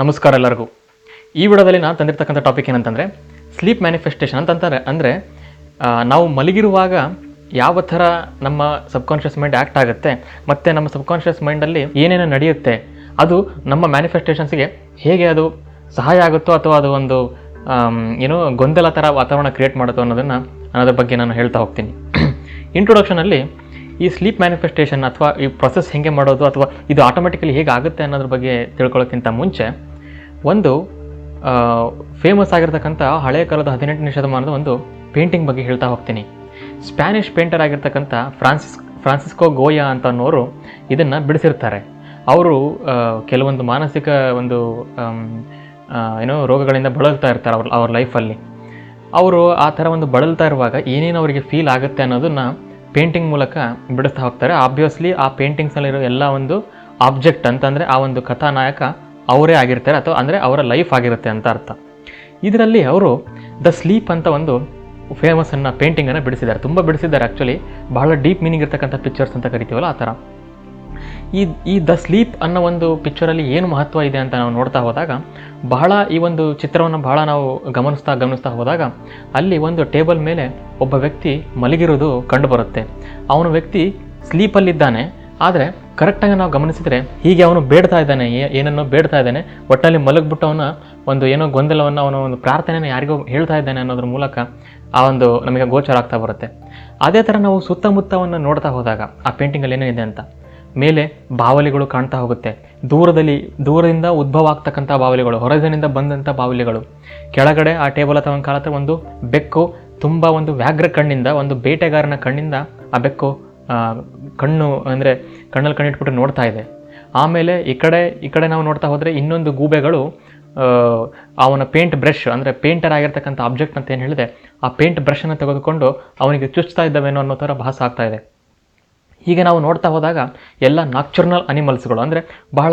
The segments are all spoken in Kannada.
ನಮಸ್ಕಾರ ಎಲ್ಲರಿಗೂ. ಈ ವಿಡಿಯೋದಲ್ಲಿ ನಾನು ತಂದಿರ್ತಕ್ಕಂಥ ಟಾಪಿಕ್ ಏನಂತಂದರೆ ಸ್ಲೀಪ್ ಮ್ಯಾನಿಫೆಸ್ಟೇಷನ್ ಅಂತಂತಾರೆ ಅಂದರೆ ನಾವು ಮಲಗಿರುವಾಗ ಯಾವ ಥರ ನಮ್ಮ ಸಬ್ಕಾನ್ಷಿಯಸ್ ಮೈಂಡ್ ಆ್ಯಕ್ಟ್ ಆಗುತ್ತೆ, ಮತ್ತು ನಮ್ಮ ಸಬ್ಕಾನ್ಷಿಯಸ್ ಮೈಂಡಲ್ಲಿ ಏನೇನು ನಡೆಯುತ್ತೆ, ಅದು ನಮ್ಮ ಮ್ಯಾನಿಫೆಸ್ಟೇಷನ್ಸ್ಗೆ ಹೇಗೆ ಅದು ಸಹಾಯ ಆಗುತ್ತೋ ಅಥವಾ ಅದು ಒಂದು ಏನೋ ಗೊಂದಲ ಥರ ವಾತಾವರಣ ಕ್ರಿಯೇಟ್ ಮಾಡುತ್ತೋ ಅನ್ನೋದನ್ನು, ಅನ್ನೋದ್ರ ಬಗ್ಗೆ ನಾನು ಹೇಳ್ತಾ ಹೋಗ್ತೀನಿ. ಇಂಟ್ರೊಡಕ್ಷನಲ್ಲಿ ಈ ಸ್ಲೀಪ್ ಮ್ಯಾನಿಫೆಸ್ಟೇಷನ್ ಅಥವಾ ಈ ಪ್ರೊಸೆಸ್ ಹೇಗೆ ಮಾಡೋದು ಅಥವಾ ಇದು ಆಟೋಮೆಟಿಕಲಿ ಹೇಗೆ ಆಗುತ್ತೆ ಅನ್ನೋದ್ರ ಬಗ್ಗೆ ತಿಳ್ಕೊಳ್ಳೋಕ್ಕಿಂತ ಮುಂಚೆ, ಒಂದು ಫೇಮಸ್ ಆಗಿರ್ತಕ್ಕಂಥ ಹಳೆಯ ಕಾಲದ ಹದಿನೆಂಟನೇ ಶತಮಾನದ ಒಂದು ಪೇಂಟಿಂಗ್ ಬಗ್ಗೆ ಹೇಳ್ತಾ ಹೋಗ್ತೀನಿ. ಸ್ಪ್ಯಾನಿಷ್ ಪೇಂಟರ್ ಆಗಿರ್ತಕ್ಕಂಥ ಫ್ರಾನ್ಸಿಸ್ ಫ್ರಾನ್ಸಿಸ್ಕೋ ಗೋಯಾ ಅಂತ ಅನ್ನೋರು ಇದನ್ನು ಬಿಡಿಸಿರ್ತಾರೆ. ಅವರು ಕೆಲವೊಂದು ಮಾನಸಿಕ ಒಂದು ಏನೋ ರೋಗಗಳಿಂದ ಬಳಲ್ತಾ ಇರ್ತಾರೆ ಅವ್ರ ಅವ್ರ ಲೈಫಲ್ಲಿ ಅವರು ಆ ಥರ ಒಂದು ಬಳಲ್ತಾ ಇರುವಾಗ ಏನೇನು ಅವರಿಗೆ ಫೀಲ್ ಆಗುತ್ತೆ ಅನ್ನೋದನ್ನ ಪೇಂಟಿಂಗ್ ಮೂಲಕ ಬಿಡಿಸ್ತಾ ಹೋಗ್ತಾರೆ. ಆಬ್ವಿಯಸ್ಲಿ ಆ ಪೇಂಟಿಂಗ್ಸಲ್ಲಿರೋ ಎಲ್ಲ ಒಂದು ಆಬ್ಜೆಕ್ಟ್ ಅಂತಂದರೆ ಆ ಒಂದು ಕಥಾನಾಯಕ ಅವರೇ ಆಗಿರ್ತಾರೆ ಅಥವಾ ಅಂದರೆ ಅವರ ಲೈಫ್ ಆಗಿರುತ್ತೆ ಅಂತ ಅರ್ಥ. ಇದರಲ್ಲಿ ಅವರು ದ ಸ್ಲೀಪ್ ಅಂತ ಒಂದು ಫೇಮಸ್ ಅನ್ನ ಪೇಂಟಿಂಗನ್ನು ಬಿಡಿಸಿದ್ದಾರೆ. ತುಂಬ ಬಿಡಿಸಿದ್ದಾರೆ ಆ್ಯಕ್ಚುಲಿ ಬಹಳ ಡೀಪ್ ಮೀನಿಂಗ್ ಇರ್ತಕ್ಕಂಥ ಪಿಕ್ಚರ್ಸ್ ಅಂತ ಕರಿತೀವಲ್ಲ ಆ ಥರ. ಈ ಈ ದ ಸ್ಲೀಪ್ ಅನ್ನೋ ಒಂದು ಪಿಕ್ಚರಲ್ಲಿ ಏನು ಮಹತ್ವ ಇದೆ ಅಂತ ನಾವು ನೋಡ್ತಾ ಹೋದಾಗ, ಬಹಳ ಈ ಒಂದು ಚಿತ್ರವನ್ನು ಬಹಳ ನಾವು ಗಮನಿಸ್ತಾ ಗಮನಿಸ್ತಾ ಹೋದಾಗ, ಅಲ್ಲಿ ಒಂದು ಟೇಬಲ್ ಮೇಲೆ ಒಬ್ಬ ವ್ಯಕ್ತಿ ಮಲಗಿರೋದು ಕಂಡು ಬರುತ್ತೆ. ಅವನು ವ್ಯಕ್ತಿ ಸ್ಲೀಪಲ್ಲಿದ್ದಾನೆ ಆದರೆ ಕರೆಕ್ಟಾಗಿ ನಾವು ಗಮನಿಸಿದರೆ ಹೀಗೆ ಅವನು ಬೇಡ್ತಾ ಇದ್ದಾನೆ ಏನನ್ನೋ ಬೇಡ್ತಾ ಇದ್ದಾನೆ ಒಟ್ಟಲ್ಲಿ ಮಲಗಿಬಿಟ್ಟು ಅವನ ಒಂದು ಏನೋ ಗೊಂದಲವನ್ನು ಅವನ ಒಂದು ಪ್ರಾರ್ಥನೆಯನ್ನು ಯಾರಿಗೋ ಹೇಳ್ತಾ ಇದ್ದಾನೆ ಅನ್ನೋದ್ರ ಮೂಲಕ ಆ ಒಂದು ನಮಗೆ ಗೋಚರ ಆಗ್ತಾ ಬರುತ್ತೆ. ಅದೇ ಥರ ನಾವು ಸುತ್ತಮುತ್ತವನ್ನು ನೋಡ್ತಾ ಹೋದಾಗ ಆ ಪೇಂಟಿಂಗಲ್ಲಿ ಏನೇನಿದೆ ಅಂತ ಮೇಲೆ ಬಾವಲಿಗಳು ಕಾಣ್ತಾ ಹೋಗುತ್ತೆ. ದೂರದಲ್ಲಿ, ದೂರದಿಂದ ಉದ್ಭವ ಆಗ್ತಕ್ಕಂಥ ಬಾವಲಿಗಳು ಹೊರಜನಿಂದ ಬಂದಂಥ ಬಾವಲಿಗಳು. ಕೆಳಗಡೆ ಆ ಟೇಬಲ್ ಅಥವಾ ಕಾಲ ಒಂದು ಬೆಕ್ಕು, ತುಂಬ ಒಂದು ವ್ಯಾಘ್ರ ಕಣ್ಣಿಂದ, ಒಂದು ಬೇಟೆಗಾರನ ಕಣ್ಣಿಂದ ಆ ಬೆಕ್ಕು ಕಣ್ಣು ಅಂದರೆ ಕಣ್ಣಲ್ಲಿ ಕಣ್ಣಿಟ್ಬಿಟ್ಟು ನೋಡ್ತಾ ಇದೆ. ಆಮೇಲೆ ಈ ಕಡೆ ಈ ಕಡೆ ನಾವು ನೋಡ್ತಾ ಹೋದರೆ ಇನ್ನೊಂದು ಗೂಬೆಗಳು ಅವನ ಪೇಂಟ್ ಬ್ರಷ್ ಅಂದರೆ ಪೇಂಟರ್ ಆಗಿರ್ತಕ್ಕಂಥ ಆಬ್ಜೆಕ್ಟ್ ಅಂತ ಏನು ಹೇಳಿದೆ, ಆ ಪೇಂಟ್ ಬ್ರಷನ್ನು ತೆಗೆದುಕೊಂಡು ಅವನಿಗೆ ಚುಚ್ತಾ ಇದ್ದಾವೇನೋ ಅನ್ನೋ ಥರ ಭಾಸ ಆಗ್ತಾ ಇದೆ. ಹೀಗೆ ನಾವು ನೋಡ್ತಾ ಹೋದಾಗ ಎಲ್ಲ ನಾಕ್ಚುರ್ನಲ್ ಅನಿಮಲ್ಸ್ಗಳು ಅಂದರೆ ಬಹಳ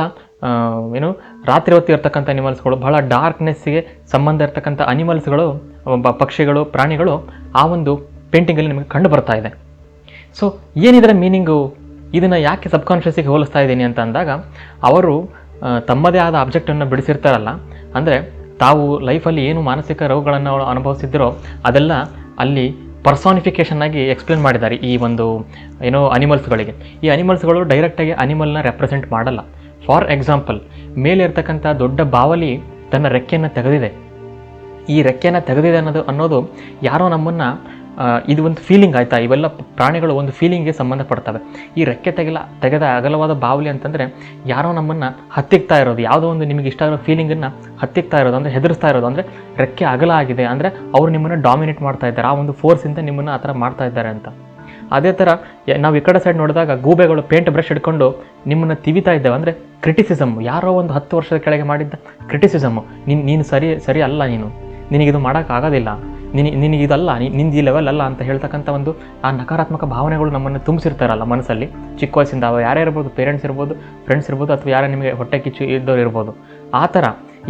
ಏನು, ರಾತ್ರಿ ಹೊತ್ತು ಇರ್ತಕ್ಕಂಥ ಅನಿಮಲ್ಸ್ಗಳು ಬಹಳ ಡಾರ್ಕ್ನೆಸ್ಸಿಗೆ ಸಂಬಂಧ ಇರ್ತಕ್ಕಂಥ ಅನಿಮಲ್ಸ್ಗಳು ಪಕ್ಷಿಗಳು, ಪ್ರಾಣಿಗಳು ಆ ಒಂದು ಪೇಂಟಿಂಗಲ್ಲಿ ನಿಮಗೆ ಕಂಡು ಬರ್ತಾ ಇದೆ. ಸೊ ಏನಿದರ ಮೀನಿಂಗು ಇದನ್ನು ಯಾಕೆ ಸಬ್ಕಾನ್ಷಿಯಸ್ಸಿಗೆ ಹೋಲಿಸ್ತಾ ಇದ್ದೀನಿ ಅಂತ ಅಂದಾಗ, ಅವರು ತಮ್ಮದೇ ಆದ ಆಬ್ಜೆಕ್ಟನ್ನು ಬಿಡಿಸಿರ್ತಾರಲ್ಲ, ಅಂದರೆ ತಾವು ಲೈಫಲ್ಲಿ ಏನು ಮಾನಸಿಕ ರೋಗಗಳನ್ನು ಅನುಭವಿಸಿದ್ರೋ ಅದೆಲ್ಲ ಅಲ್ಲಿ ಪರ್ಸಾನಿಫಿಕೇಷನ್ ಆಗಿ ಎಕ್ಸ್ಪ್ಲೇನ್ ಮಾಡಿದ್ದಾರೆ ಈ ಒಂದು, ಏನೋ ಅನಿಮಲ್ಸ್ಗಳಿಗೆ ಈ ಅನಿಮಲ್ಸ್ಗಳು ಡೈರೆಕ್ಟಾಗಿ ಅನಿಮಲ್ನ ರೆಪ್ರೆಸೆಂಟ್ ಮಾಡಲ್ಲ. ಫಾರ್ ಎಕ್ಸಾಂಪಲ್ ಮೇಲೆ ಇರ್ತಕ್ಕಂಥ ದೊಡ್ಡ ಬಾವಲಿ ತನ್ನ ರೆಕ್ಕೆಯನ್ನು ತೆಗೆದಿದೆ. ಈ ರೆಕ್ಕೆಯನ್ನು ತೆಗೆದಿದೆ ಅನ್ನೋದು ಅನ್ನೋದು ಯಾರೋ ನಮ್ಮನ್ನು ಇದು ಒಂದು ಫೀಲಿಂಗ್ ಆಯಿತಾ? ಇವೆಲ್ಲ ಪ್ರಾಣಿಗಳು ಒಂದು ಫೀಲಿಂಗ್ಗೆ ಸಂಬಂಧಪಡ್ತವೆ. ಈ ರೆಕ್ಕೆ ತೆಗೆಲ, ತೆಗೆದ ಅಗಲವಾದ ಬಾವಲಿ ಅಂತಂದರೆ ಯಾರೋ ನಮ್ಮನ್ನು ಹತ್ತಿಕ್ತಾ ಇರೋದು. ಯಾವುದೋ ಒಂದು ನಿಮಗೆ ಇಷ್ಟ ಆಗಿರೋ ಫೀಲಿಂಗನ್ನು ಹತ್ತಿಕ್ತಾ ಇರೋದು. ಅಂದರೆ ಹೆದರಿಸ್ತಾ ಇರೋದು. ಅಂದರೆ ರೆಕ್ಕೆ ಅಗಲ ಆಗಿದೆ. ಅಂದರೆ ಅವರು ನಿಮ್ಮನ್ನು ಡಾಮಿನೇಟ್ ಮಾಡ್ತಾ ಇದ್ದಾರೆ. ಆ ಒಂದು ಫೋರ್ಸಿಂದ ನಿಮ್ಮನ್ನು ಆ ಥರ ಮಾಡ್ತಾ ಇದ್ದಾರೆ ಅಂತ. ಅದೇ ಥರ ನಾವು ಈ ಕಡೆ ಸೈಡ್ ನೋಡಿದಾಗ ಗೂಬೆಗಳು ಪೇಂಟ್ ಬ್ರಷ್ ಹಿಡ್ಕೊಂಡು ನಿಮ್ಮನ್ನು ತಿವಿತಾ ಇದ್ದೇವೆ. ಅಂದರೆ ಕ್ರಿಟಿಸಿಸಮ್ ಯಾರೋ ಒಂದು ಹತ್ತು ವರ್ಷದ ಕೆಳಗೆ ಮಾಡಿದ್ದ ಕ್ರಿಟಿಸಿಸಮ್ಮು ನೀನು ನೀನು ಸರಿ ಸರಿ ಅಲ್ಲ ನೀನು. ನಿನಗಿದು ಮಾಡೋಕ್ಕಾಗೋದಿಲ್ಲ ನಿನ, ನಿನಗಿದಲ್ಲ ನಿಂದು ಈ ಲೆವೆಲ್ ಅಲ್ಲ ಅಂತ ಹೇಳ್ತಕ್ಕಂಥ ಒಂದು ಆ ನಕಾರಾತ್ಮಕ ಭಾವನೆಗಳು ನಮ್ಮನ್ನು ತುಂಬಿಸಿರ್ತಾರಲ್ಲ ಮನಸ್ಸಲ್ಲಿ. ಚಿಕ್ಕ ವಯಸ್ಸಿಂದ ಅವ ಯಾರೇ ಇರ್ಬೋದು ಪೇರೆಂಟ್ಸ್ ಇರ್ಬೋದು ಫ್ರೆಂಡ್ಸ್ ಇರ್ಬೋದು ಅಥವಾ ಯಾರೇ ನಿಮಗೆ ಹೊಟ್ಟೆ ಕಿಚ್ಚು ಇದ್ದವ್ರು ಇರ್ಬೋದು. ಆ ಥರ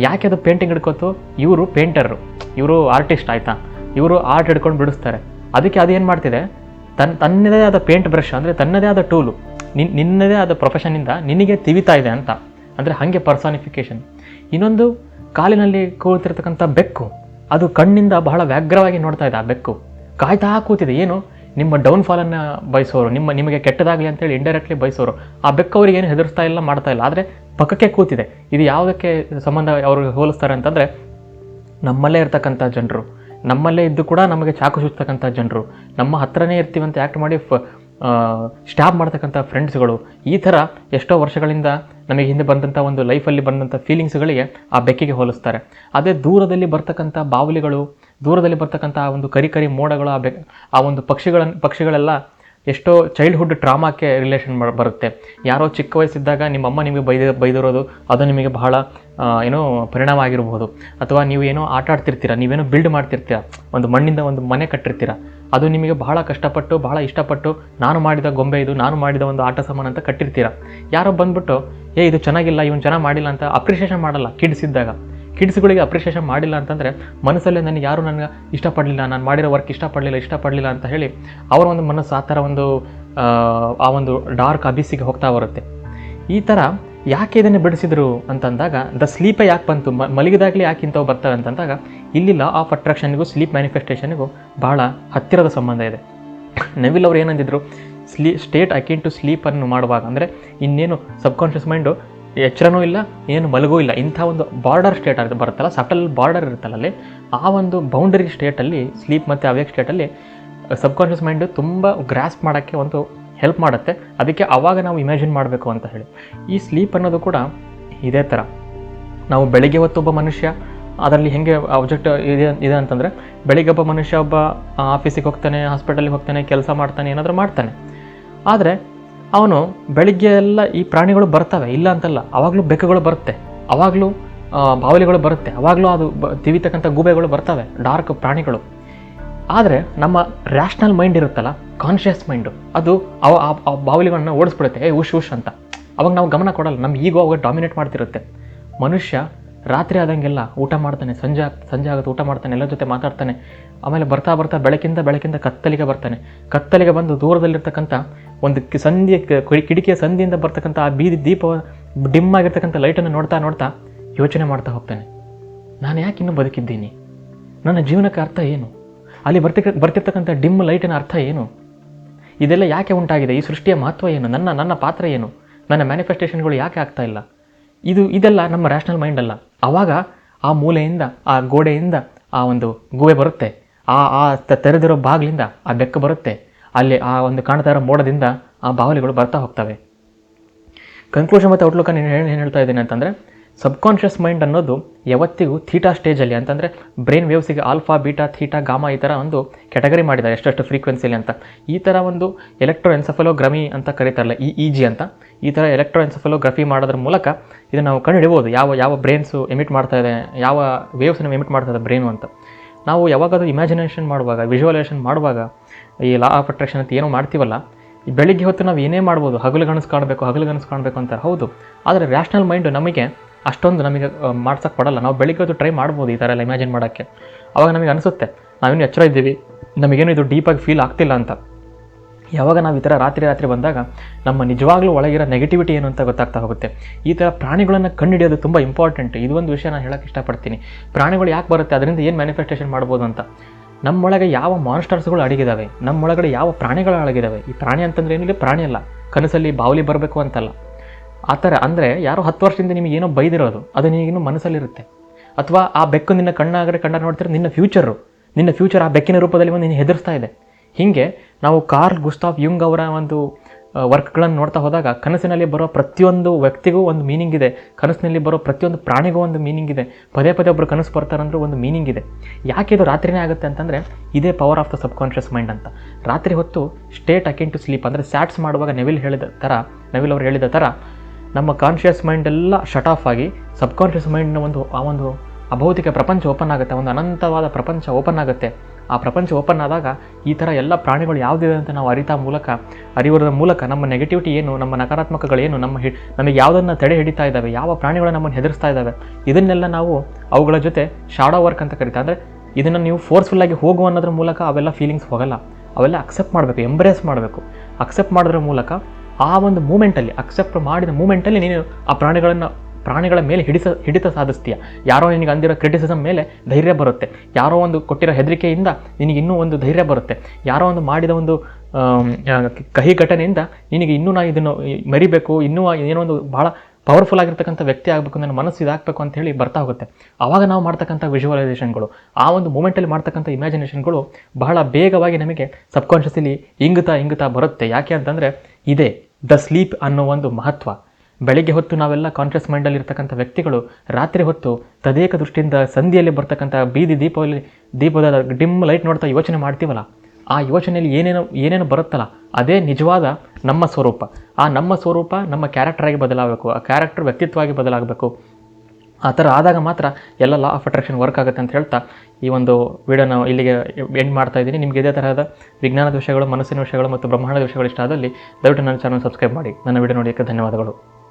ಯಾಕೆ ಅದು ಪೇಂಟಿಂಗ್ ಹಿಡ್ಕೋತು? ಇವರು ಪೇಂಟರು ಇವರು ಆರ್ಟಿಸ್ಟ್ ಆಯಿತಾ? ಇವರು ಆರ್ಟ್ ಹಿಡ್ಕೊಂಡು ಬಿಡಿಸ್ತಾರೆ. ಅದಕ್ಕೆ ಅದೇನು ಮಾಡ್ತಿದೆ? ತನ್ನ ತನ್ನದೇ ಆದ ಪೇಂಟ್ ಬ್ರಷ್ ಅಂದರೆ ತನ್ನದೇ ಆದ ಟೂಲು ನಿನ್, ನಿನ್ನದೇ ಆದ ಪ್ರೊಫೆಷನಿಂದ ನಿನಗೆ ತಿವಿತಾ ಇದೆ ಅಂತ. ಅಂದರೆ ಹಾಗೆ ಪರ್ಸಾನಿಫಿಕೇಶನ್ ಇನ್ನೊಂದು ಕಾಲಿನಲ್ಲಿ ಕೂತಿರ್ತಕ್ಕಂಥ ಬೆಕ್ಕು. ಅದು ಕಣ್ಣಿಂದ ಬಹಳ ವ್ಯಗ್ರವಾಗಿ ನೋಡ್ತಾ ಇದೆ ಆ ಬೆಕ್ಕು. ಕಾಯ್ತಾ ಕೂತಿದೆ, ಏನು? ನಿಮ್ಮ ಡೌನ್ಫಾಲನ್ನು ಬಯಸೋರು, ನಿಮ್ಮ ನಿಮಗೆ ಕೆಟ್ಟದಾಗಲಿ ಅಂತೇಳಿ ಇಂಡೈರೆಕ್ಟ್ಲಿ ಬಯಸೋರು. ಆ ಬೆಕ್ಕು ಅವ್ರಿಗೆ ಏನು ಹೆದರ್ಸ್ತಾ ಇಲ್ಲ, ಮಾಡ್ತಾ ಇಲ್ಲ. ಆದರೆ ಪಕ್ಕಕ್ಕೆ ಕೂತಿದೆ. ಇದು ಯಾವುದಕ್ಕೆ ಸಂಬಂಧ ಅವ್ರಿಗೆ ಹೋಲಿಸ್ತಾರೆ ಅಂತಂದರೆ, ನಮ್ಮಲ್ಲೇ ಇರ್ತಕ್ಕಂಥ ಜನರು. ನಮ್ಮಲ್ಲೇ ಇದ್ದು ಕೂಡ ನಮಗೆ ಚಾಕು ಸುತ್ತಕ್ಕಂಥ ಜನರು. ನಮ್ಮ ಹತ್ರನೇ ಇರ್ತೀವಂತ ಆ್ಯಕ್ಟ್ ಮಾಡಿ ಫ ಸ್ಟಾಪ್ ಮಾಡ್ತಕ್ಕಂಥ ಫ್ರೆಂಡ್ಸ್ಗಳು ಈ ಥರ ಎಷ್ಟೋ ವರ್ಷಗಳಿಂದ ನಮಗೆ ಹಿಂದೆ ಬಂದಂಥ ಒಂದು ಲೈಫಲ್ಲಿ ಬಂದಂಥ ಫೀಲಿಂಗ್ಸ್ಗಳಿಗೆ ಆ ಬೆಕ್ಕಿಗೆ ಹೋಲಿಸ್ತಾರೆ. ಅದೇ ದೂರದಲ್ಲಿ ಬರ್ತಕ್ಕಂಥ ಬಾವಲಿಗಳು, ದೂರದಲ್ಲಿ ಬರ್ತಕ್ಕಂಥ ಆ ಒಂದು ಕರಿ ಕರಿ ಮೋಡಗಳು, ಆ ಬೆ ಆ ಒಂದು ಪಕ್ಷಿಗಳ ಪಕ್ಷಿಗಳೆಲ್ಲ ಎಷ್ಟೋ ಚೈಲ್ಡ್ಹುಡ್ ಟ್ರಾಮಾಕ್ಕೆ ರಿಲೇಷನ್ ಬರುತ್ತೆ. ಯಾರೋ ಚಿಕ್ಕ ವಯಸ್ಸಿದ್ದಾಗ ನಿಮ್ಮ ಅಮ್ಮ ನಿಮಗೆ ಬೈದ, ಬೈದಿರೋದು, ಅದು ನಿಮಗೆ ಬಹಳ ಏನೋ ಪರಿಣಾಮ ಆಗಿರ್ಬೋದು ಅಥವಾ ನೀವು ಏನೋ ಆಟ ಆಡ್ತಿರ್ತೀರ ನೀವೇನೋ ಬಿಲ್ಡ್ ಮಾಡ್ತಿರ್ತೀರ, ಒಂದು ಮಣ್ಣಿಂದ ಒಂದು ಮನೆ ಕಟ್ಟಿರ್ತೀರ ಅದು ನಿಮಗೆ ಬಹಳ ಕಷ್ಟಪಟ್ಟು ಬಹಳ ಇಷ್ಟಪಟ್ಟು ನಾನು ಮಾಡಿದ ಗೊಂಬೆ ಇದು ನಾನು ಮಾಡಿದ ಒಂದು ಆಟ ಸಾಮಾನು ಅಂತ ಕಟ್ಟಿರ್ತೀರ. ಯಾರೋ ಬಂದ್ಬಿಟ್ಟು ಏ ಇದು ಚೆನ್ನಾಗಿಲ್ಲ ಇವನು ಚೆನ್ನಾಗಿ ಮಾಡಿಲ್ಲ ಅಂತ ಅಪ್ರಿಷಿಯೇಷನ್ ಮಾಡಲ್ಲ ಕಿಡ್ಸ್ ಇದ್ದಾಗ. ಕಿಡ್ಸ್ಗಳಿಗೆ ಅಪ್ರಿಷಿಯೇಷನ್ ಮಾಡಿಲ್ಲ ಅಂತಂದರೆ ಮನಸ್ಸಲ್ಲೇ ನನಗೆ ಯಾರು ನನಗೆ ಇಷ್ಟಪಡಲಿಲ್ಲ ನಾನು ಮಾಡಿರೋ ವರ್ಕ್ ಇಷ್ಟಪಡಲಿಲ್ಲ ಇಷ್ಟಪಡಲಿಲ್ಲ ಅಂತ ಹೇಳಿ ಅವರ ಒಂದು ಮನಸ್ಸು ಆ ಥರ ಒಂದು ಆ, ಒಂದು ಡಾರ್ಕ್ ಅಬಿಸಿಗೆ ಹೋಗ್ತಾ ಬರುತ್ತೆ. ಈ ಥರ ಯಾಕೆ ಇದನ್ನು ಬಿಡಿಸಿದ್ರು ಅಂತಂದಾಗ, ದ ಸ್ಲೀಪೇ ಯಾಕೆ ಬಂತು? ಮಲಗಿದಾಗಲೇ ಯಾಕೆ ಇಂಥವು ಬರ್ತವೆ? ಅಂತಂದಾಗ, ಇಲ್ಲಿ ಲಾ ಆಫ್ ಅಟ್ರಾಕ್ಷನ್ಗೂ ಸ್ಲೀಪ್ ಮ್ಯಾನಿಫೆಸ್ಟೇಷನ್ಗೂ ಭಾಳ ಹತ್ತಿರದ ಸಂಬಂಧ ಇದೆ. ನವಿಲ್ ಅವರು ಏನಂದಿದ್ರು? ಸ್ಲೀ ಸ್ಟೇಟ್ ಅಕಿನ್ ಟು ಸ್ಲೀಪನ್ನು ಮಾಡುವಾಗ, ಅಂದರೆ ಇನ್ನೇನು ಸಬ್ಕಾನ್ಷಿಯಸ್ ಮೈಂಡು ಎಚ್ಚರನೂ ಇಲ್ಲ, ಏನು ಮಲಗೂ ಇಲ್ಲ. ಇಂಥ ಒಂದು ಬಾರ್ಡರ್ ಸ್ಟೇಟ್ ಅದು ಬರುತ್ತಲ್ಲ ಸಟಲ್ ಬಾರ್ಡರ್ ಇರುತ್ತಲ್ಲ ಅಲ್ಲಿ, ಆ ಒಂದು ಬೌಂಡರಿ ಸ್ಟೇಟಲ್ಲಿ ಸ್ಲೀಪ್ ಮತ್ತು ಅವೇಕ್ ಸ್ಟೇಟಲ್ಲಿ ಸಬ್ಕಾನ್ಷಿಯಸ್ ಮೈಂಡು ತುಂಬ ಗ್ರಾಸ್ಪ್ ಮಾಡೋಕ್ಕೆ ಒಂದು ಹೆಲ್ಪ್ ಮಾಡುತ್ತೆ. ಅದಕ್ಕೆ ಆವಾಗ ನಾವು ಇಮ್ಯಾಜಿನ್ ಮಾಡಬೇಕು ಅಂತ ಹೇಳಿ. ಈ ಸ್ಲೀಪ್ ಅನ್ನೋದು ಕೂಡ ಇದೇ ಥರ ನಾವು ಬೆಳಿಗ್ಗೆ ಹೊತ್ತು ಒಬ್ಬ ಮನುಷ್ಯ, ಅದರಲ್ಲಿ ಹೆಂಗೆ ಆಬ್ಜೆಕ್ಟ್ ಇದೆ ಇದೆ ಅಂತಂದರೆ, ಬೆಳಿಗ್ಗೆ ಒಬ್ಬ ಮನುಷ್ಯ ಒಬ್ಬ ಆಫೀಸಿಗೆ ಹೋಗ್ತಾನೆ ಹಾಸ್ಪಿಟಲಿಗೆ ಹೋಗ್ತಾನೆ, ಕೆಲಸ ಮಾಡ್ತಾನೆ, ಏನಾದರೂ ಮಾಡ್ತಾನೆ. ಆದರೆ ಅವನು ಬೆಳಿಗ್ಗೆ ಎಲ್ಲ ಈ ಪ್ರಾಣಿಗಳು ಬರ್ತವೆ, ಇಲ್ಲ ಅಂತಲ್ಲ ಆವಾಗಲೂ ಬೆಕ್ಕುಗಳು ಬರುತ್ತೆ ಆವಾಗಲೂ ಬಾವಲಿಗಳು ಬರುತ್ತೆ ಆವಾಗಲೂ ಅದು ಬ, ತಿವಿತಕ್ಕಂಥ ಗೂಬೆಗಳು ಬರ್ತವೆ ಡಾರ್ಕ್ ಪ್ರಾಣಿಗಳು. ಆದರೆ ನಮ್ಮ ರ್ಯಾಷನಲ್ ಮೈಂಡ್ ಇರುತ್ತಲ್ಲ ಕಾನ್ಷಿಯಸ್ ಮೈಂಡು ಅದು ಅವ ಆ- ಬಾವಲಿಗಳನ್ನ ಓಡಿಸ್ಬಿಡುತ್ತೆ, ಏ ಉಶ್ ಉಶ್ ಅಂತ. ಅವಾಗ ನಾವು ಗಮನ ಕೊಡಲ್ಲ ನಮ್ಮ ಈಗೋ ಅವಾಗ ಡಾಮಿನೇಟ್ ಮಾಡ್ತಿರುತ್ತೆ. ಮನುಷ್ಯ ರಾತ್ರಿ ಆದಂಗೆಲ್ಲ ಊಟ ಮಾಡ್ತಾನೆ, ಸಂಜೆ ಸಂಜೆ ಆಗುತ್ತೆ, ಊಟ ಮಾಡ್ತಾನೆ, ಎಲ್ಲರ ಜೊತೆ ಮಾತಾಡ್ತಾನೆ, ಆಮೇಲೆ ಬರ್ತಾ ಬರ್ತಾ ಬೆಳಕಿಂದ ಬೆಳಕಿಂದ ಕತ್ತಲಿಗೆ ಬರ್ತಾನೆ. ಕತ್ತಲಿಗೆ ಬಂದು ದೂರದಲ್ಲಿರ್ತಕ್ಕಂಥ ಒಂದು ಸಂಧಿಯ ಕಿಟಕಿಯ ಸಂಧಿಯಿಂದ ಬರ್ತಕ್ಕಂಥ ಆ ಬೀದಿ ದೀಪ ಡಿಮ್ ಆಗಿರ್ತಕ್ಕಂಥ ಲೈಟನ್ನು ನೋಡ್ತಾ ನೋಡ್ತಾ ಯೋಚನೆ ಮಾಡ್ತಾ ಹೋಗ್ತಾನೆ. ನಾನು ಯಾಕೆ ಇನ್ನೂ ಬದುಕಿದ್ದೀನಿ? ನನ್ನ ಜೀವನಕ್ಕೆ ಅರ್ಥ ಏನು? ಅಲ್ಲಿ ಬರ್ತಿ ಬರ್ತಿರ್ತಕ್ಕಂಥ ಡಿಮ್ ಲೈಟಿನ ಅರ್ಥ ಏನು? ಇದೆಲ್ಲ ಯಾಕೆ ಉಂಟಾಗಿದೆ? ಈ ಸೃಷ್ಟಿಯ ಮಹತ್ವ ಏನು? ನನ್ನ ನನ್ನ ಪಾತ್ರ ಏನು? ನನ್ನ ಮ್ಯಾನಿಫೆಸ್ಟೇಷನ್ಗಳು ಯಾಕೆ ಆಗ್ತಾ ಇಲ್ಲ? ಇದು, ಇದೆಲ್ಲ ನಮ್ಮ ರ್ಯಾಷನಲ್ ಮೈಂಡ್ ಅಲ್ಲ. ಆವಾಗ ಆ ಮೂಲೆಯಿಂದ, ಆ ಗೋಡೆಯಿಂದ, ಆ ಒಂದು ಗುಹೆ ಬರುತ್ತೆ. ಆ ಆ ತೆರೆದಿರೋ ಬಾಗಿಲಿಂದ ಆ ಬೆಕ್ಕು ಬರುತ್ತೆ. ಅಲ್ಲಿ ಆ ಒಂದು ಕಾಣ್ತಾ ಇರೋ ಮೋಡದಿಂದ ಆ ಬಾವಲಿಗಳು ಬರ್ತಾ ಹೋಗ್ತವೆ. ಕನ್ಕ್ಲೂಷನ್ ಮತ್ತು ಔಟ್ಲುಕ್ ನಾನು ಏನು ಹೇಳ್ತಾ ಇದ್ದೀನಿ ಅಂತಂದರೆ ಸಬ್ಕಾನ್ಷಿಯಸ್ ಮೈಂಡ್ ಅನ್ನೋದು ಯಾವತ್ತಿಗೂ ಥೀಟಾ ಸ್ಟೇಜಲ್ಲಿ ಅಂತಂದರೆ ಬ್ರೈನ್ ವೇವ್ಸಿಗೆ ಆಲ್ಫಾ, ಬೀಟಾ, ಥೀಟಾ, ಗಾಮಾ ಈ ಥರ ಒಂದು ಕ್ಯಾಟಗರಿ ಮಾಡಿದ್ದಾರೆ, ಎಷ್ಟೆಷ್ಟು ಫ್ರೀಕ್ವೆನ್ಸಿಲಿ ಅಂತ. ಈ ಥರ ಒಂದು ಎಲೆಕ್ಟ್ರೋ ಎನ್ಸಫಲೋಗ್ರಮಿ ಅಂತ ಕರೀತಾರಲ್ಲ ಇ ಇ ಜಿ ಅಂತ. ಈ ಥರ ಎಲೆಕ್ಟ್ರೋ ಎನ್ಸಫಲೋಗ್ರಫಿ ಮಾಡೋದ್ರ ಮೂಲಕ ಇದನ್ನು ನಾವು ಕಂಡುಹಿಡಿಬೋದು. ಯಾವ ಯಾವ ಬ್ರೈನ್ಸು ಎಮಿಟ್ ಮಾಡ್ತಾ ಇದೆ, ಯಾವ ವೇವ್ಸನ್ನು ಎಮಿಟ್ ಮಾಡ್ತಾ ಇದೆ ಬ್ರೈನು ಅಂತ. ನಾವು ಯಾವಾಗಾದ್ರೂ ಇಮ್ಯಾಜಿನೇಷನ್ ಮಾಡುವಾಗ ವಿಜುವಲೈಸೇಷನ್ ಮಾಡುವಾಗ, ಈ ಲಾ ಆಫ್ ಅಟ್ರಾಕ್ಷನ್ ಅಂತ ಏನೋ ಮಾಡ್ತೀವಲ್ಲ ಬೆಳಿಗ್ಗೆ ಹೊತ್ತು ನಾವು ಏನೇ ಮಾಡ್ಬೋದು, ಹಗಲು ಗಣಸು ಕಾಣಬೇಕು, ಹಗಲು ಗಣಸು ಕಾಣಬೇಕು ಅಂತಾರೆ, ಹೌದು. ಆದರೆ ರ್ಯಾಷನಲ್ ಮೈಂಡು ನಮಗೆ ಅಷ್ಟೊಂದು ನಮಗೆ ಮಾಡ್ಸೋಕ್ಕೆ ಕೊಡಲ್ಲ ನಾವು ಬೆಳಿಗ್ಗೆ ಟ್ರೈ ಮಾಡ್ಬೋದು ಈ ಥರ ಎಲ್ಲ ಇಮ್ಯಾಜಿನ್ ಮಾಡೋಕ್ಕೆ. ಆವಾಗ ನಮಗೆ ಅನಿಸುತ್ತೆ ನಾವೇನು ಎಚ್ಚರ ಇದ್ದೀವಿ, ನಮಗೇನು ಇದು ಡೀಪಾಗಿ ಫೀಲ್ ಆಗ್ತಿಲ್ಲ ಅಂತ. ಯಾವಾಗ ನಾವು ಈ ಥರ ರಾತ್ರಿ ರಾತ್ರಿ ಬಂದಾಗ ನಮ್ಮ ನಿಜವಾಗ್ಲೂ ಒಳಗಿರೋ ನೆಗೆಟಿವಿಟಿ ಏನು ಅಂತ ಗೊತ್ತಾಗ್ತಾ ಹೋಗುತ್ತೆ. ಈ ಥರ ಪ್ರಾಣಿಗಳನ್ನು ಕಂಡುಹಿಡಿಯೋದು ತುಂಬ ಇಂಪಾರ್ಟೆಂಟ್ ಇದು ಒಂದು ವಿಷಯ ನಾನು ಹೇಳೋಕ್ಕೆ ಇಷ್ಟಪಡ್ತೀನಿ. ಪ್ರಾಣಿಗಳು ಯಾಕೆ ಬರುತ್ತೆ? ಅದರಿಂದ ಏನು ಮ್ಯಾನಿಫೆಸ್ಟೇಷನ್ ಮಾಡ್ಬೋದು ಅಂತ. ನಮ್ಮೊಳಗೆ ಯಾವ ಮಾನ್ಸ್ಟರ್ಸ್ಗಳು ಅಡಗಿದಾವೆ? ನಮ್ಮೊಳಗಡೆ ಯಾವ ಪ್ರಾಣಿಗಳು ಅಡಗಿದ್ದಾವೆ ಈ ಪ್ರಾಣಿ ಅಂತಂದ್ರೆ ಏನಿಲ್ಲ, ಪ್ರಾಣಿ ಅಲ್ಲ. ಕನಸಲ್ಲಿ ಬಾವಲಿ ಬರಬೇಕು ಅಂತಲ್ಲ. ಆ ಥರ ಅಂದರೆ ಯಾರೋ ಹತ್ತು ವರ್ಷದಿಂದ ನಿಮಗೆ ಏನೋ ಬೈದಿರೋದು, ಅದು ನೀನು ಮನಸ್ಸಲ್ಲಿರುತ್ತೆ. ಅಥವಾ ಆ ಬೆಕ್ಕು ನಿನ್ನ ಕಣ್ಣಾಗಡೆ ಕಣ್ಣ ನೋಡ್ತಿರೋ ನಿನ್ನ ಫ್ಯೂಚರು ನಿನ್ನ ಫ್ಯೂಚರ್ ಆ ಬೆಕ್ಕಿನ ರೂಪದಲ್ಲಿ ಒಂದು ನೀನು ಹೆದರ್ಸ್ತಾ ಇದೆ. ಹೀಗೆ ನಾವು ಕಾರ್ಲ್ ಗುಸ್ತಾಫ್ ಯುಂಗ್ ಅವರ ಒಂದು ವರ್ಕ್ಗಳನ್ನು ನೋಡ್ತಾ ಹೋದಾಗ ಕನಸಿನಲ್ಲಿ ಬರೋ ಪ್ರತಿಯೊಂದು ವ್ಯಕ್ತಿಗೂ ಒಂದು ಮೀನಿಂಗ್ ಇದೆ. ಕನಸಿನಲ್ಲಿ ಬರೋ ಪ್ರತಿಯೊಂದು ಪ್ರಾಣಿಗೂ ಒಂದು ಮೀನಿಂಗ್ ಇದೆ. ಪದೇ ಪದೇ ಒಬ್ಬರು ಕನಸು ಬರ್ತಾರಂದ್ರೆ ಒಂದು ಮೀನಿಂಗ್ ಇದೆ. ಯಾಕೆ ಇದು ರಾತ್ರಿನೇ ಆಗುತ್ತೆ ಅಂತಂದರೆ ಇದೇ power of the subconscious mind ಅಂತ. ರಾತ್ರಿ ಹೊತ್ತು ಸ್ಟೇಟ್ ಅಕೆನ್ ಟು ಸ್ಲೀಪ್ ಅಂದರೆ ಸ್ಯಾಟ್ಸ್ ಮಾಡುವಾಗ ನೆವಿಲ್ ಹೇಳಿದ ಥರ ನವಿಲ್ ಅವರು ಹೇಳಿದ ಥರ ನಮ್ಮ ಕಾನ್ಷಿಯಸ್ ಮೈಂಡ್ ಎಲ್ಲ ಶಟ್ ಆಫ್ ಆಗಿ ಸಬ್ಕಾನ್ಷಿಯಸ್ ಮೈಂಡ್ನ ಒಂದು, ಆ ಒಂದು ಅಭೌತಿಕ ಪ್ರಪಂಚ ಓಪನ್ ಆಗುತ್ತೆ, ಒಂದು ಅನಂತವಾದ ಪ್ರಪಂಚ ಓಪನ್ ಆಗುತ್ತೆ. ಆ ಪ್ರಪಂಚ ಓಪನ್ ಆದಾಗ ಈ ಥರ ಎಲ್ಲ ಪ್ರಾಣಿಗಳು ಯಾವುದಿದೆ ಅಂತ ನಾವು ಅರಿತಾ ಮೂಲಕ, ಅರಿವರದ ಮೂಲಕ ನಮ್ಮ ನೆಗೆಟಿವಿಟಿ ಏನು, ನಮ್ಮ ನಕಾರಾತ್ಮಕಗಳೇನು ನಮ್ಮ ಹಿ, ನಮಗೆ ಯಾವುದನ್ನು ತಡೆ ಹಿಡಿತಾ ಇದ್ದಾವೆ, ಯಾವ ಪ್ರಾಣಿಗಳು ನಮ್ಮನ್ನು ಹೆದರಿಸ್ತಾ ಇದ್ದಾವೆ, ಇದನ್ನೆಲ್ಲ ನಾವು ಅವುಗಳ ಜೊತೆ ಶಾಡೋ ವರ್ಕ್ ಅಂತ ಕರಿತಾ ಅಂದರೆ ಇದನ್ನು ನೀವು ಫೋರ್ಸ್ಫುಲ್ಲಾಗಿ ಹೋಗು ಅನ್ನೋದ್ರ ಮೂಲಕ ಅವೆಲ್ಲ ಫೀಲಿಂಗ್ಸ್ ಹೋಗಲ್ಲ. ಅವೆಲ್ಲ ಅಕ್ಸೆಪ್ಟ್ ಮಾಡಬೇಕು ಎಂಬ್ರೇಸ್ ಮಾಡಬೇಕು. ಅಕ್ಸೆಪ್ಟ್ ಮಾಡೋದ್ರ ಮೂಲಕ ಆ ಒಂದು ಮೂಮೆಂಟಲ್ಲಿ ಅಕ್ಸೆಪ್ಟ್ ಮಾಡಿದ ಮೂಮೆಂಟಲ್ಲಿ ನೀನು ಆ ಪ್ರಾಣಿಗಳನ್ನು, ಪ್ರಾಣಿಗಳ ಮೇಲೆ ಹಿಡಿಸ, ಹಿಡಿತ ಸಾಧಿಸ್ತೀಯ. ಯಾರೋ ನಿನಗೆ ಅಂದಿರೋ ಕ್ರಿಟಿಸಿಸಮ್ ಮೇಲೆ ಧೈರ್ಯ ಬರುತ್ತೆ. ಯಾರೋ ಒಂದು ಕೊಟ್ಟಿರೋ ಹೆದರಿಕೆಯಿಂದ ನಿನಗೆ ಇನ್ನೂ ಒಂದು ಧೈರ್ಯ ಬರುತ್ತೆ. ಯಾರೋ ಒಂದು ಮಾಡಿದ ಒಂದು ಕಹಿ ಘಟನೆಯಿಂದ ನಿನಗೆ ಇನ್ನೂ ನಾನು ಇದನ್ನು ಮರಿಬೇಕು, ಇನ್ನೂ ಏನೋ ಒಂದು ಭಾಳ ಪವರ್ಫುಲ್ ಆಗಿರ್ತಕ್ಕಂಥ ವ್ಯಕ್ತಿ ಆಗಬೇಕು ನನ್ನ ಮನಸ್ಸು ಇದಾಗಬೇಕು ಅಂತ ಹೇಳಿ ಬರ್ತಾ ಹೋಗುತ್ತೆ. ಆವಾಗ ನಾವು ಮಾಡ್ತಕ್ಕಂಥ ವಿಜುವಲೈಸೇಷನ್ಗಳು ಆ ಒಂದು ಮೂಮೆಂಟಲ್ಲಿ ಮಾಡ್ತಕ್ಕಂಥ ಇಮ್ಯಾಜಿನೇಷನ್ಗಳು ಬಹಳ ಬೇಗವಾಗಿ ನಮಗೆ ಸಬ್ಕಾನ್ಷಿಯಸ್ಲಿ ಇಂಗುತ್ತಾ ಇಂಗುತ್ತಾ ಬರುತ್ತೆ. ಯಾಕೆ ಅಂತಂದರೆ ಇದೆ ದ ಸ್ಲೀಪ್ ಅನ್ನೋ ಒಂದು ಮಹತ್ವ. ಬೆಳಗ್ಗೆ ಹೊತ್ತು ನಾವೆಲ್ಲ ಕಾನ್ಷಿಯಸ್ ಮೈಂಡಲ್ಲಿ ಇರ್ತಕ್ಕಂಥ ವ್ಯಕ್ತಿಗಳು, ರಾತ್ರಿ ಹೊತ್ತು ತದೇಕ ದೃಷ್ಟಿಯಿಂದ ಸಂಧಿಯಲ್ಲಿ ಬರ್ತಕ್ಕಂಥ ಬೀದಿ ದೀಪದಲ್ಲಿ ದೀಪದ ಡಿಮ್ ಲೈಟ್ ನೋಡ್ತಾ ಯೋಚನೆ ಮಾಡ್ತೀವಲ್ಲ, ಆ ಯೋಚನೆಯಲ್ಲಿ ಏನೇನು ಏನೇನು ಬರುತ್ತಲ್ಲ, ಅದೇ ನಿಜವಾದ ನಮ್ಮ ಸ್ವರೂಪ. ಆ ನಮ್ಮ ಸ್ವರೂಪ ನಮ್ಮ ಕ್ಯಾರೆಕ್ಟರಾಗಿ ಬದಲಾಗಬೇಕು, ಆ ಕ್ಯಾರೆಕ್ಟರ್ ವ್ಯಕ್ತಿತ್ವವಾಗಿ ಬದಲಾಗಬೇಕು. ಆ ಥರ ಆದಾಗ ಮಾತ್ರ ಎಲ್ಲ ಲಾ ಆಫ್ ಅಟ್ರಾಕ್ಷನ್ ವರ್ಕ್ ಆಗುತ್ತೆ ಅಂತ ಹೇಳ್ತಾ ಈ ಒಂದು ವಿಡಿಯೋನ ಇಲ್ಲಿಗೆ ಎಂಡ್ ಮಾಡ್ತಾ ಇದ್ದೀನಿ. ನಿಮಗೆ ಇದೇ ತರಹದ ವಿಜ್ಞಾನದ ವಿಷಯಗಳು, ಮನಸ್ಸಿನ ವಿಷಯಗಳು ಮತ್ತು ಬ್ರಹ್ಮಾಂಡದ ವಿಷಯಗಳು ಇಷ್ಟ ಆದಲ್ಲಿ ದಯವಿಟ್ಟು ನನ್ನ ಚಾನಲ್ ಸಬ್ಸ್ಕ್ರೈಬ್ ಮಾಡಿ. ನನ್ನ ವಿಡಿಯೋ ನೋಡೋಕ್ಕೆ ಧನ್ಯವಾದಗಳು.